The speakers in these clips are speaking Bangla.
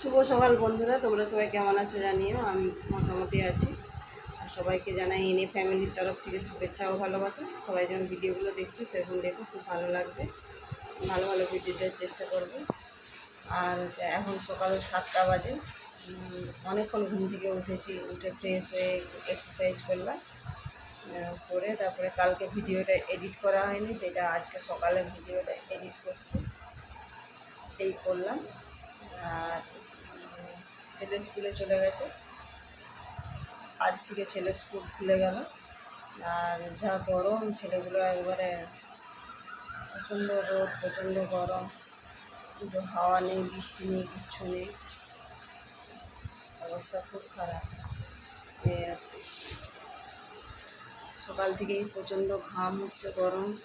শুভ সকাল বন্ধুরা, তোমরা সবাই কেমন আছো জানিও, আমি মোটামুটি আছি। আর সবাইকে জানাই এনে ফ্যামিলির তরফ থেকে শুভেচ্ছা ও ভালোবাসা। সবাই যখন ভিডিওগুলো দেখছ, সেরকম দেখো, খুব ভালো লাগবে। ভালো ভালো ভিডিও দেওয়ার চেষ্টা করবে। আর এখন সকাল সাতটা বাজে। অনেকক্ষণ ঘুম থেকে উঠেছি, উঠে ফ্রেশ হয়ে এক্সারসাইজ করলাম। করে তারপরে কালকে ভিডিওটা এডিট করা হয়নি, সেটা আজকে সকালে ভিডিওটা এডিট করছি। এই করলাম। আর ছেলে স্কুলে চলে গেছে। আজ থেকে ছেলে স্কুল খুলে গেল। আর যা গরম, ছেলেগুলো একবারে প্রচণ্ড রোদ, প্রচণ্ড গরম। কিন্তু হাওয়া নেই, বৃষ্টি নেই, কিচ্ছু নেই। অবস্থা খুব খারাপ। সকাল থেকেই প্রচণ্ড ঘাম হচ্ছে, গরম।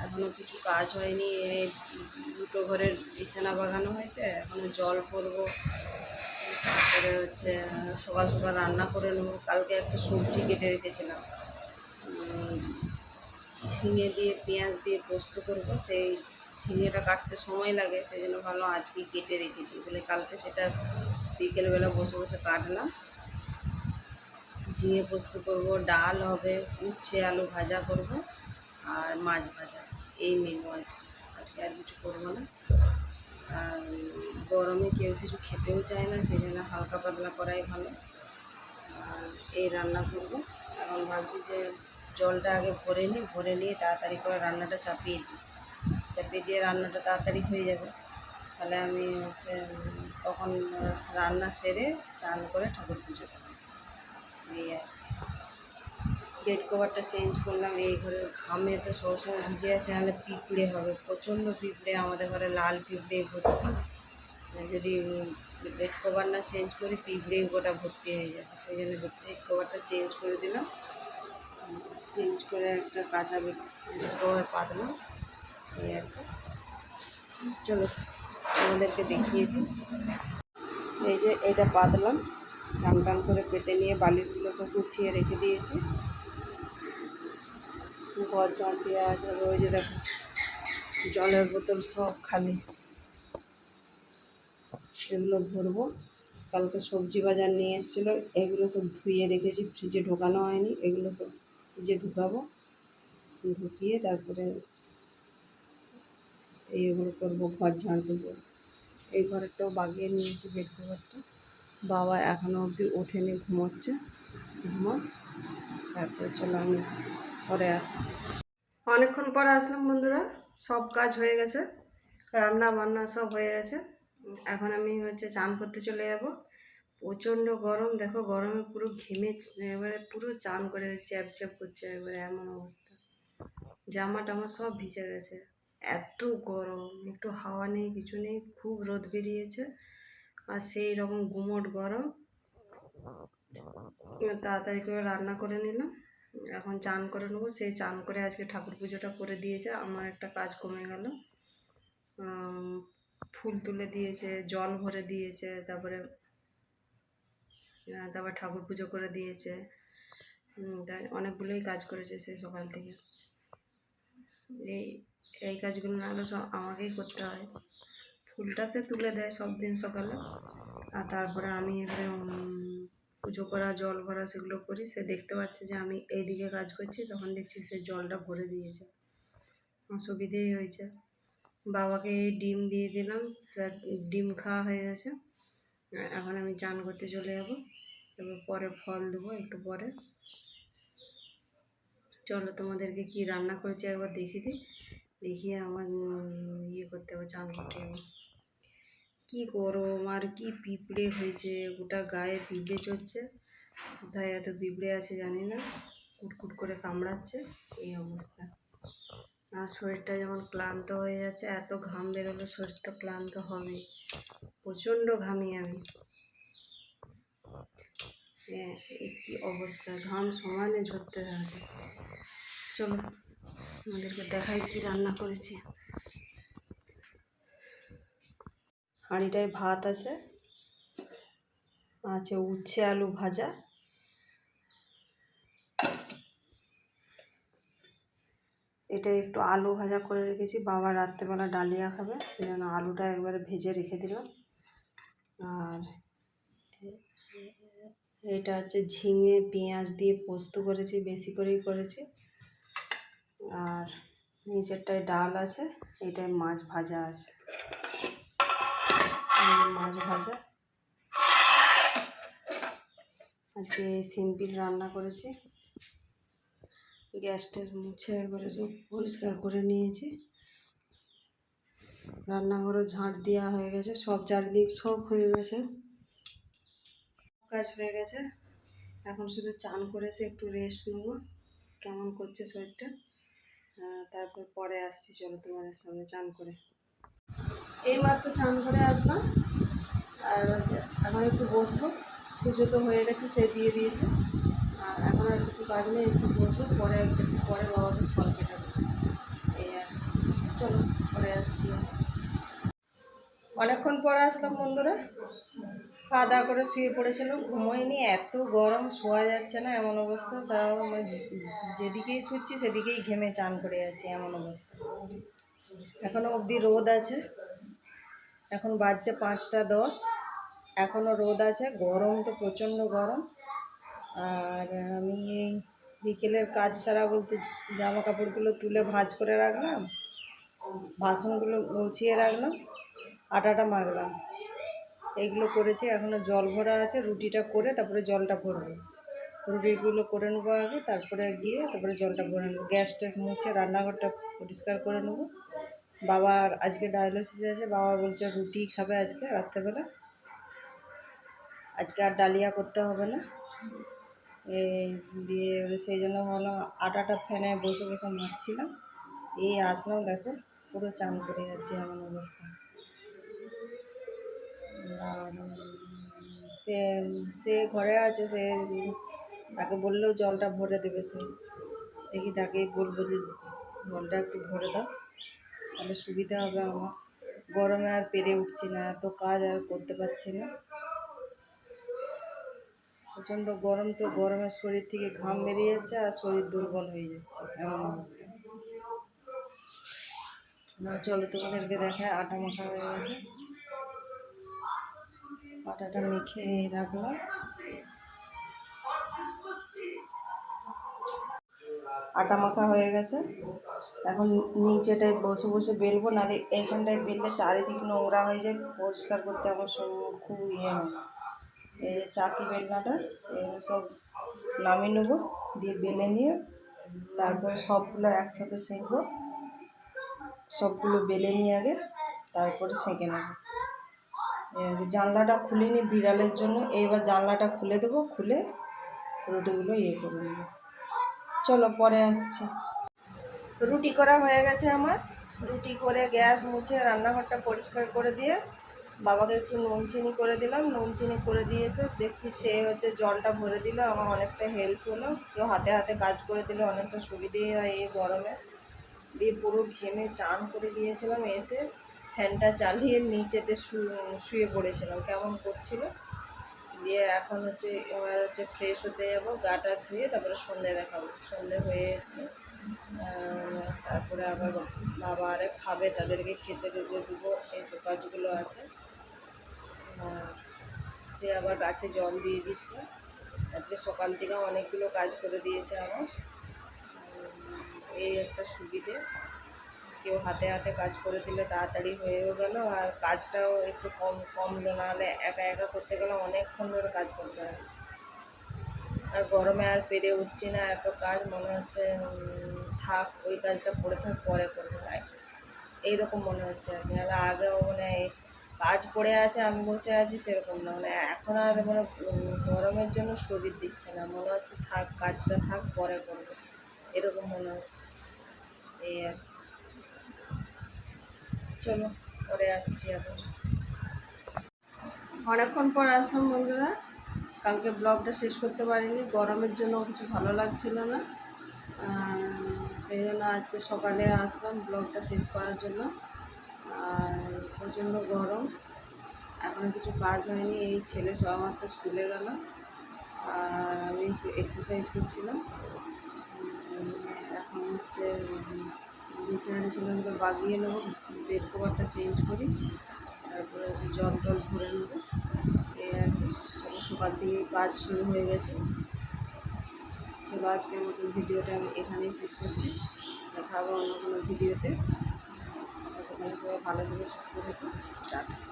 এখনও কিছু কাজ হয়নি। দুটো ঘরের বিছানা বাগানো হয়েছে। এখনও জল পড়ব। তারপরে হচ্ছে সকাল সকাল রান্না করে নেব। কালকে একটা সবজি কেটে রেখেছিলাম। ঝিঙে দিয়ে, পেঁয়াজ দিয়ে পোস্ত করব। সেই ঝিঙেটা কাটতে সময় লাগে সেই জন্য ভাবলাম আজকে কেটে রেখে দিই। বলে কালকে সেটা বিকেলবেলা বসে বসে কাটলাম। ঝিঙে পোস্ত করব, ডাল হবে, উচ্ছে, আলু ভাজা করব, আর মাছ ভাজা। এই মেনু আছে আজকে আর কিছু করব না। গরমে কেউ কিছু খেতেও চায় না, সেই জন্য হালকা পাতলা করাই ভালো। আর এই রান্না করব। এখন ভাবছি যে জলটা আগে ভরে নিই, ভরে নিয়ে তাড়াতাড়ি করে রান্নাটা চাপিয়ে দিই। চাপিয়ে দিয়ে রান্নাটা তাড়াতাড়ি হয়ে যাবে। তাহলে আমি হচ্ছে তখন রান্না সেরে চান করে ঠাকুর পুজো করব। এই আর। বেড কভারটা চেঞ্জ করলাম, এই ঘরে ঘামে তো সবসময় ভিজে আছে, নাহলে পিঁপড়ে হবে, প্রচণ্ড পিঁপড়ে আমাদের ঘরে, লাল পিঁপড়ে ভর্তি। যদি বেড কভার না চেঞ্জ করি, পিঁপড়ে গোটা ভর্তি হয়ে যাবে। সেই জন্য বেড কভারটা চেঞ্জ করে দিলাম। চেঞ্জ করে একটা কাঁচা বেড কভার পাতলাম এই আর কি। চলো আমাদেরকে দেখিয়ে দিই। এই যে এটা পাতলাম টান টান করে পেতে নিয়ে বালিশগুলো সব গুছিয়ে রেখে দিয়েছি। ঘর ঝাড় দেওয়া আছে ওই যে দেখো, জলের বোতল সব খালি। এগুলো ভরবো। কালকে সবজি বাজার নিয়ে এসেছিল, এগুলো সব ধুয়ে রেখেছি, ফ্রিজে ঢোকানো হয়নি, এগুলো সব ফ্রিজে ঢুকাবো। ঢুকিয়ে তারপরে এইগুলো করব, ঘর ঝাড় দেবো। এই ঘরেরটাও বাগিয়ে নিয়েছি বেড কভারটা বাবা এখনও অবধি ওঠেনি, ঘুমোচ্ছে। ঘুমো, তারপরে চলো আমি পরে আসছি। অনেকক্ষণ পরে আসলাম বন্ধুরা, সব কাজ হয়ে গেছে, রান্না বান্না সব হয়ে গেছে। এখন আমি হচ্ছে চান করতে চলে যাব। প্রচণ্ড গরম, দেখো গরমে পুরো ঘেমে, এবারে পুরো চান করে চ্যাপ চ্যাপ করছে, এবারে এমন অবস্থা। জামা টামা সব ভিজে গেছে। এত গরম, একটু হাওয়া নেই, কিছু নেই, খুব রোদ বেরিয়েছে। আর সেই রকম গুমোট গরম। তাড়াতাড়ি করে রান্না করে নিলাম। এখন চান করে নেব। সেই চান করে আজকে ঠাকুর পুজোটা করে দিয়েছে, আমার একটা কাজ কমে গেল। ফুল তুলে দিয়েছে, জল ভরে দিয়েছে, তারপরে তারপর ঠাকুর পুজো করে দিয়েছে। তাই অনেকগুলোই কাজ করেছে সেই সকাল থেকে। এই এই কাজগুলো না হলে সব আমাকেই করতে হয়। ফুলটা সে তুলে দেয় সব দিন সকালে। আর তারপরে আমি এবারে পুজো করা, জল ভরা সেগুলো করি। সে দেখতে পাচ্ছে যে আমি এইদিকে কাজ করছি, তখন দেখছি সে জলটা ভরে দিয়েছে। অসুবিধেই হয়েছে। বাবাকে ডিম দিয়ে দিলাম, স্যার ডিম খাওয়া হয়ে গেছে। এখন আমি চান করতে চলে যাব। এবার পরে ফল দেবো একটু পরে। চলো তোমাদেরকে কি রান্না করেছি একবার দেখিয়ে দিই। দেখিয়ে আমার ইয়ে করতে হবে, চান করতে হবে। কি গরম আর কি পিঁপড়ে হয়েছে, গোটা গায়ে পিঁপড়ে চড়ছে। কোথায় এত পিঁপড়ে আছে জানি না, কুটকুট করে কামড়াচ্ছে, এই অবস্থা। আর শরীরটা যেমন ক্লান্ত হয়ে যাচ্ছে, এত ঘাম বেরোলে শরীরটা ক্লান্ত হবে প্রচণ্ড ঘামি আমি। হ্যাঁ কি অবস্থা, ঘাম সমানে ঝরতে থাকে। চলো আমাদেরকে দেখাই কি রান্না করেছি। হাঁড়িটায় ভাত আছে। আছে উচ্ছে আলু ভাজা। এটা একটু আলু ভাজা করে রেখেছি, বাবা রাত্রেবেলা ডালিয়া খাবে, সেই জন্য আলুটা একবারে ভেজে রেখে দিলাম আর এটা হচ্ছে ঝিঙে পেঁয়াজ দিয়ে পোস্ত করেছি, বেশি করেই করেছি। আর নিচেরটায় ডাল আছে, এটায় মাছ ভাজা আছে। মাছ ভাজা। আজকে সিম্পল রান্না করেছি। গ্যাস ট্যাস মুছে একবারে সব পরিষ্কার করে নিয়েছি। রান্নাঘরও ঝাঁট দেওয়া হয়ে গেছে, সব চারিদিক সব হয়ে গেছে। কাজ হয়ে গেছে। এখন শুধু চান করেছে একটু রেস্ট নেব, কেমন করছে শরীরটা। তারপর পরে আসছি, চলো তোমাদের সামনে চান করে। এই মাত্র চান করে আসলাম আর হচ্ছে এখন একটু বসবো। পুজো তো হয়ে গেছে, সে দিয়ে দিয়েছে। আর এখন আর কিছু কাজ নেই, একটু বসবো, পরে একটু পরে বাবাকে ফল কেটে দেবো। এই আর। চলো, পরে আসছি। অনেকক্ষণ পরে আসলাম বন্ধুরা। খাওয়া দাওয়া করে শুয়ে পড়েছিলাম, ঘুমোয়নি, এত গরম, শোয়া যাচ্ছে না এমন অবস্থা। তাও মানে যেদিকেই শুচ্ছি, সেদিকেই ঘেমে চান করে যাচ্ছে এমন অবস্থা। এখনও অবধি রোদ আছে। এখন বাজছে পাঁচটা দশ। এখনও রোদ আছে, গরম তো প্রচণ্ড গরম। আর আমি এই বিকেলের কাজ ছাড়া বলতে জামা কাপড়গুলো তুলে ভাঁজ করে রাখলাম, বাসনগুলো গুছিয়ে রাখলাম, আটাটা মাখলাম। এইগুলো করেছি এখনও জল ভরা আছে, রুটিটা করে তারপরে জলটা ভরবো। রুটিগুলো করে নেব আগে, তারপরে গিয়ে তারপরে জলটা ভরে নেব। গ্যাস ট্যাস মুছে রান্নাঘরটা পরিষ্কার করে নেব। বাবার আজকে ডায়ালিসিস আছে, বাবা বলছে রুটি খাবে আজকে রাত্রেবেলা। আজকে আর ডালিয়া করতে হবে না। এই দিয়ে সেই জন্য ভাবলাম আটাটা ফ্যানে বসে বসে মাখছিলাম এই আসলাম, দেখো পুরো চান করে যাচ্ছে এমন অবস্থা। আর সে সে ঘরে আছে, সে তাকে বললেও জলটা ভরে দেবে সে। দেখি তাকেই বলব যে জলটা একটু ভরে দাও। তাহলে সুবিধা হবে আমার। গরমে আর পেরে উঠছি না, এত কাজ আর করতে পারছি না। প্রচণ্ড গরম তো, গরমে শরীর থেকে ঘাম বেরিয়ে যাচ্ছে আর শরীর দুর্বল হয়ে যাচ্ছে, এমন অবস্থা। না, চলো তোমাদেরকে দেখায়, আটা মাখা হয়ে গেছে। আটাটা মেখে রাখলাম। আটা মাখা হয়ে গেছে। এখন নিচেটায় বসে বসে বেলবো, নাহলে এইখানটায় বেললে চারিদিক নোংরা হয়ে যায়। পরিষ্কার করতে আমার খুব ইয়ে হয়। এই যে চাকি বেলনাটা, এগুলো সব নামিয়ে নেব, দিয়ে বেলে নিয়ে তারপরে সবগুলো একসাথে সেঁকবো। সবগুলো বেলে নিয়ে আগে তারপরে সেঁকে নেব। জানলাটা খুলিনি বিড়ালের জন্য, এইবার জানলাটা খুলে দেবো, খুলে রুটিগুলো ইয়ে করে নেব। চলো পরে আসছি। রুটি করা হয়ে গেছে আমার। রুটি করে গ্যাস মুছে রান্নাঘরটা পরিষ্কার করে দিয়ে বাবাকে একটু নুন চিনি করে দিলাম। নুন চিনি করে দিয়েছে দেখছি সে হচ্ছে জলটা ভরে দিল। আমার অনেকটা হেল্প হলো। কেউ হাতে হাতে কাজ করে দিলে অনেকটা সুবিধেই হয় এই গরমে। দিয়ে পুরো ঘেমে চান করে দিয়েছিলাম এসে ফ্যানটা চালিয়ে নিচেতে শুয়ে পড়েছিলাম। কেমন করছিল? দিয়ে এখন হচ্ছে এবার হচ্ছে ফ্রেশ হতে যাব। গাটা ধুয়ে তারপরে সন্ধে দেখাবো। সন্ধে হয়ে এসছে। তারপরে আবার বাবা আরে খাবে, তাদেরকে খেতে খেতে দেবো এইসব কাজগুলো আছে। সে আবার গাছে জল দিয়ে দিচ্ছে। আজকে সকাল থেকে অনেকগুলো কাজ করে দিয়েছে আমার। এই একটা সুবিধে। কেউ হাতে হাতে কাজ করে দিলে তাড়াতাড়ি হয়েও গেল, আর কাজটাও একটু কম কমলো নাহলে একা একা করতে গেলে অনেকক্ষণ ধরে কাজ করতে হয়। আর গরমে আর পেরে উঠছি না, এত কাজ, মনে হচ্ছে থাক, ওই কাজটা পড়ে থাক, পরে করব এইরকম মনে হচ্ছে আর কি। নাহলে আগেও মানে কাজ পড়ে আছে, আমি বসে আছি, সেরকম না। মানে এখন আর মানে গরমের জন্য শরীর দিচ্ছে না। মনে হচ্ছে থাক, কাজটা থাক, পরে করব। এরকম মনে হচ্ছে। এই আর। চলো, পরে আসছি আবার। অনেকক্ষণ পর আসলাম বন্ধুরা। কালকে ব্লগটা শেষ করতে পারিনি। গরমের জন্য কিছু ভালো লাগছিল না। সেই জন্য আজকে সকালে আসলাম ব্লগটা শেষ করার জন্য। আর প্রচণ্ড গরম। এখন কিছু কাজ হয়নি এই ছেলে সব মাত্র স্কুলে গেল। আর আমি একটু এক্সারসাইজ করছিলাম। এখন হচ্ছে উম, বিছানা টিছানাগুলো বাগিয়ে নেব বেড কভারটা চেঞ্জ করি তারপরে জল টল ভরে নেব। এই আর কি। সকাল থেকে কাজ শুরু হয়ে গেছে। চলো আজকের মতন ভিডিওটা আমি এখানেই শেষ করছি। দেখা হবে অন্য কোনো ভিডিওতে। সবাই ভালো থেকে, সুস্থ থাকুন